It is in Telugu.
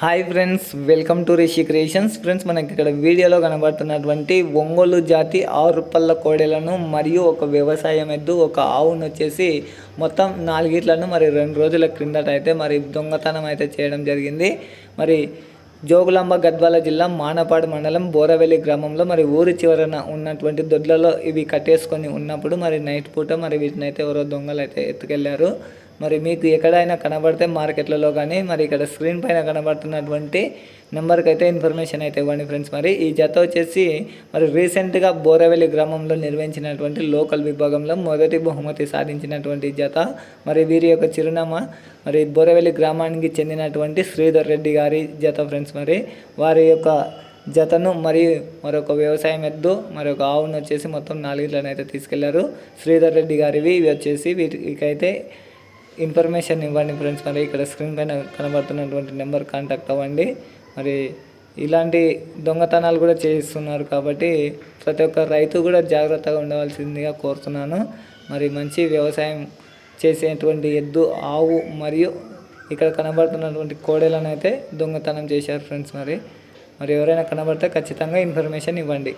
Hi friends welcome to Rishi creations friends మనకి ఇక్కడ వీడియోలో కనబడుతున్నటువంటి ఒంగోలు జాతి ఆరు పళ్ళ కోడెలను మరియు ఒక వ్యవసాయం ఎద్దు ఒక ఆవును వచ్చేసి మొత్తం నాలుగిట్లను మరి రెండు రోజుల క్రిందట అయితే మరి దొంగతనం అయితే చేయడం జరిగింది. మరి జోగులాంబ గద్వాల జిల్లా మానపాడు మండలం బోరవెల్లి గ్రామంలో మరి ఊరి చివరన ఉన్నటువంటి దొడ్లలో ఇవి కట్టేసుకొని ఉన్నప్పుడు మరి నైట్ పూట మరి వీటిని అయితే ఎవరో దొంగలు అయితే ఎత్తుకెళ్ళారు. మరి మీకు ఎక్కడైనా కనబడితే మార్కెట్లలో కానీ మరి ఇక్కడ స్క్రీన్ పైన కనబడుతున్నటువంటి నెంబర్కి అయితే ఇన్ఫర్మేషన్ అయితే ఇవ్వండి ఫ్రెండ్స్. మరి ఈ జత వచ్చేసి మరి రీసెంట్గా బోరవెల్లి గ్రామంలో నిర్వహించినటువంటి లోకల్ విభాగంలో మొదటి బహుమతి సాధించినటువంటి జత. మరి వీరి యొక్క చిరునామా మరి బోరవెల్లి గ్రామానికి చెందినటువంటి శ్రీధర్ రెడ్డి గారి జత ఫ్రెండ్స్. మరి వారి యొక్క జతను మరియు మరొక వ్యవసాయం ఎద్దు మరొక ఆవును వచ్చేసి మొత్తం నాలుగిట్లను అయితే తీసుకెళ్ళారు. శ్రీధర్ రెడ్డి గారివి ఇవి వచ్చేసి వీటికైతే ఇన్ఫర్మేషన్ ఇవ్వండి ఫ్రెండ్స్. మరి ఇక్కడ స్క్రీన్ పైన కనబడుతున్నటువంటి నెంబర్ కాంటాక్ట్ అవ్వండి. మరి ఇలాంటి దొంగతనాలు కూడా చేస్తున్నారు కాబట్టి ప్రతి ఒక్క రైతు కూడా జాగ్రత్తగా ఉండవలసిందిగా కోరుతున్నాను. మరి మంచి వ్యవసాయం చేసేటువంటి ఎద్దు ఆవు మరియు ఇక్కడ కనబడుతున్నటువంటి కోడెలను అయితే దొంగతనం చేశారు ఫ్రెండ్స్. మరి మరి ఎవరైనా కనబడితే ఖచ్చితంగా ఇన్ఫర్మేషన్ ఇవ్వండి.